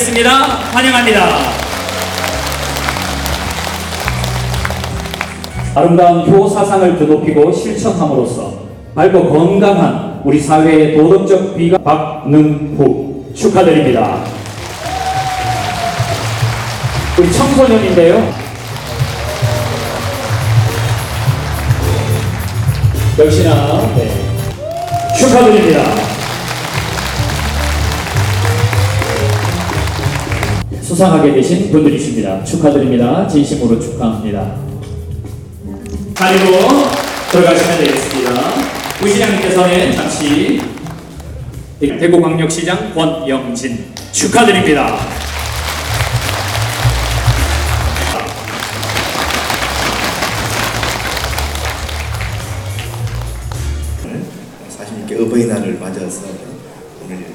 있습니다. 환영합니다. 아름다운 효 사상을 드높이고 실천함으로써 밝고 건강한 우리 사회의 도덕적 비가 박능후 축하드립니다. 우리 청소년인데요. 역시나 네. 축하드립니다. 수상하게 되신 분들이십니다. 축하드립니다. 진심으로 축하합니다. 자리로 들어가시면 되겠습니다. 부시장님께서는 잠시 대구광역시장 권영진 축하드립니다. 사실 이렇게 어버이날을 맞아서 오늘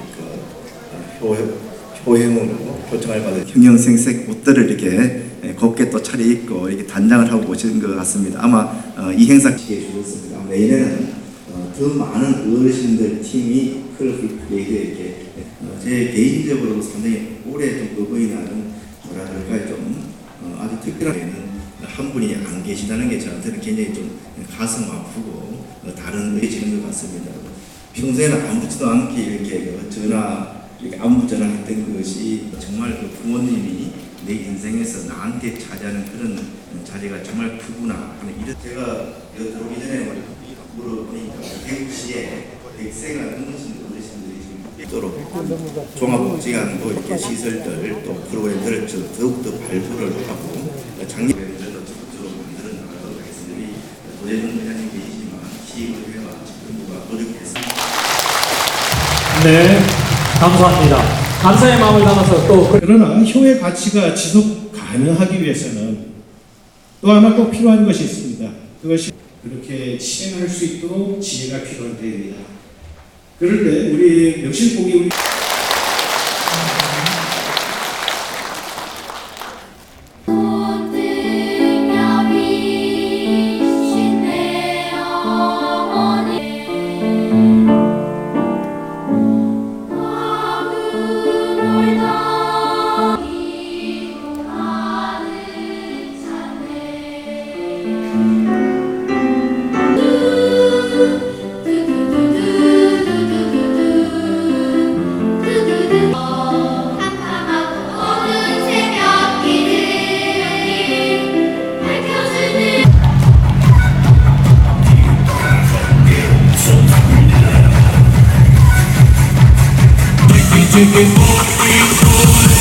그 어, 효, 효행으로 표창을 받은 형형색색 옷들을 이렇게 예, 곱게 또 차려입고 이렇게 단장을 하고 오신 것 같습니다. 아마 어, 이 행사 기회 주셨습니다. 내년에는 어, 더 많은 어르신들 팀이 클럽 플레이에 이렇게 어, 제 개인적으로 상당히 올해 좀 어버이날은 뭐라 그럴까요 좀 어, 아주 특별한 데는 한 분이 안 계시다는 게 저한테는 굉장히 좀 가슴 아프고 어, 다른 의지는 것 같습니다. 평소에는 아무렇지도 않게 이렇게 그 전화 이렇게 안부 전화했던 것이 정말 그 부모님이 내 인생에서 나한테 차지하는 그런 자리가 정말 크구나. 하는 이런 제가 들어오기 전에 물어보니까 대구시에 백세가 넘으신 어르신들이 지금 있도록 종합복지관도 이렇게 시설들 또 프로그램들을 좀 더욱더 발굴을 하고 작년에도 적극적으로 만들어 나가도록 하겠습니다. 도재준 회장님 계시지만 시의회와 정부가 노력해서 네, 감사합니다. 감사의 마음을 담아서 또 그- 그러나 효의 가치가 지속 가능하기 위해서는 또 하나 꼭 필요한 것이 있습니다. 그것이 그렇게 실행할 수 있도록 지혜가 필요한 때입니다. 그럴 때 우리 명실복이 우리 Make it four, three, two. be.